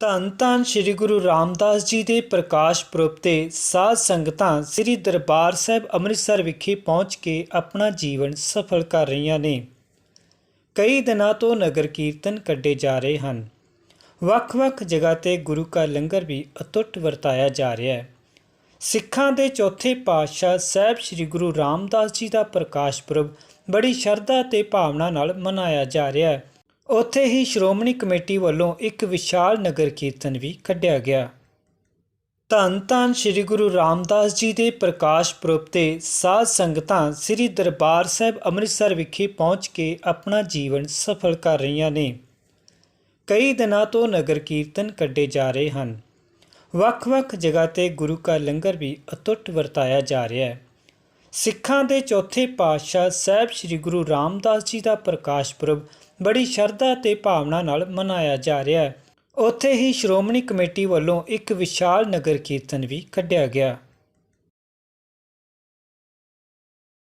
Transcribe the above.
ਧੰਨ ਧੰਨ ਸ੍ਰੀ ਗੁਰੂ ਰਾਮਦਾਸ ਜੀ ਦੇ ਪ੍ਰਕਾਸ਼ ਪੁਰਬ ਤੇ ਸਾਧ ਸੰਗਤਾਂ ਸ੍ਰੀ ਦਰਬਾਰ ਸਾਹਿਬ ਅੰਮ੍ਰਿਤਸਰ ਵਿਖੇ ਪਹੁੰਚ ਕੇ ਆਪਣਾ ਜੀਵਨ ਸਫਲ ਕਰ ਰਹੀਆਂ ਨੇ। ਕਈ ਦਿਨਾਂ ਤੋਂ ਨਗਰ ਕੀਰਤਨ ਕੱਢੇ ਜਾ ਰਹੇ ਹਨ। ਵੱਖ-ਵੱਖ ਜਗ੍ਹਾ ਤੇ ਗੁਰੂ ਕਾ ਲੰਗਰ ਵੀ ਅਤੁੱਟ ਵਰਤਾਇਆ ਜਾ ਰਿਹਾ ਹੈ। ਸਿੱਖਾਂ ਦੇ ਚੌਥੇ ਪਾਤਸ਼ਾਹ ਸਾਹਿਬ ਸ੍ਰੀ ਗੁਰੂ ਰਾਮਦਾਸ ਜੀ ਦਾ ਪ੍ਰਕਾਸ਼ ਪੁਰਬ ਬੜੀ ਸ਼ਰਧਾ ਤੇ ਭਾਵਨਾ ਨਾਲ ਮਨਾਇਆ ਜਾ ਰਿਹਾ ਹੈ। ਉੱਥੇ ਹੀ ਸ਼੍ਰੋਮਣੀ ਕਮੇਟੀ ਵੱਲੋਂ ਇੱਕ ਵਿਸ਼ਾਲ ਨਗਰ ਕੀਰਤਨ ਵੀ ਕੱਢਿਆ ਗਿਆ। ਧੰਨ ਧੰਨ ਸ੍ਰੀ ਗੁਰੂ ਰਾਮਦਾਸ ਜੀ ਦੇ ਪ੍ਰਕਾਸ਼ ਪੁਰਬ ਤੇ ਸਾਧ ਸੰਗਤਾਂ ਸ੍ਰੀ ਦਰਬਾਰ ਸਾਹਿਬ ਅੰਮ੍ਰਿਤਸਰ ਵਿਖੇ ਪਹੁੰਚ ਕੇ ਆਪਣਾ ਜੀਵਨ ਸਫਲ ਕਰ ਰਹੀਆਂ ਨੇ। ਕਈ ਦਿਨਾਂ ਤੋਂ ਨਗਰ ਕੀਰਤਨ ਕੱਢੇ ਜਾ ਰਹੇ ਹਨ। ਵੱਖ-ਵੱਖ ਜਗ੍ਹਾ ਤੇ ਗੁਰੂ ਕਾ ਲੰਗਰ ਵੀ ਅਤੁੱਟ ਵਰਤਾਇਆ ਜਾ ਰਿਹਾ ਹੈ। ਸਿੱਖਾਂ ਦੇ ਚੌਥੇ ਪਾਤਸ਼ਾਹ ਸਾਹਿਬ ਸ੍ਰੀ ਗੁਰੂ ਰਾਮਦਾਸ ਜੀ ਦਾ ਪ੍ਰਕਾਸ਼ ਪੁਰਬ ਬੜੀ ਸ਼ਰਧਾ ਤੇ ਭਾਵਨਾ ਨਾਲ ਮਨਾਇਆ ਜਾ ਰਿਹਾ ਹੈ। ਉੱਥੇ ਹੀ ਸ਼੍ਰੋਮਣੀ ਕਮੇਟੀ ਵੱਲੋਂ ਇੱਕ ਵਿਸ਼ਾਲ ਨਗਰ ਕੀਰਤਨ ਵੀ ਕੱਢਿਆ ਗਿਆ।